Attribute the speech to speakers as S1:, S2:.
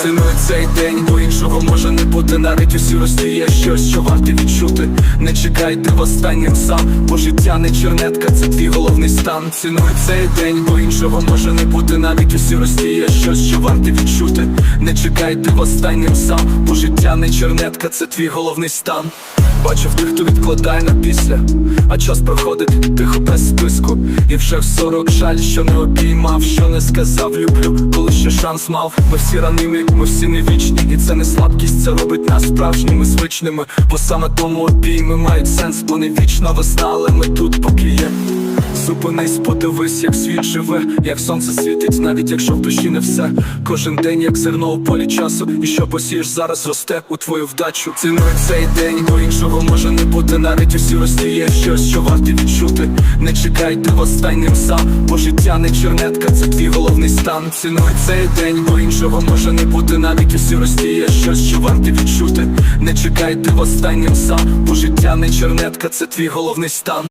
S1: Цінуй цей день, бо іншого може не бути навіть усі розтіє щось, що варто відчути. Не чекайте в останнім сам, бо життя не чернетка, це твій головний стан. Цінуй цей день, бо іншого може не бути навіть усі розтіє щось, що варто відчути. Не чекай ти востаннім сам, бо життя не чернетка, це твій головний стан. Бачив тих, хто відкладає на після, а час проходить тихо без списку. І вже в сорок жаль, що не обіймав, що не сказав люблю, коли ще шанс мав. Ми всі ранимі, ми всі не вічні, і це не слабкість, це робить нас справжніми звичними. Бо саме тому обійми мають сенс, бо не вічна весна, але ми тут поки. Зупинись, подивись, як світ живе, як сонце світить, навіть якщо в душі не все. Кожен день, як зерно у полі часу, і що посієш зараз росте у твою вдачу. Цінуй цей день, бо іншого може не бути, навіть усі розтіє щось, що варто відчути. Не чекай ти востаннім сам, бо життя не чернетка, це твій головний стан. Цінуй цей день, бо іншого може не бути, навіть усі розтіє щось, що варто відчути. Не чекай ти востаннім сам, бо життя не чернетка, це твій головний стан.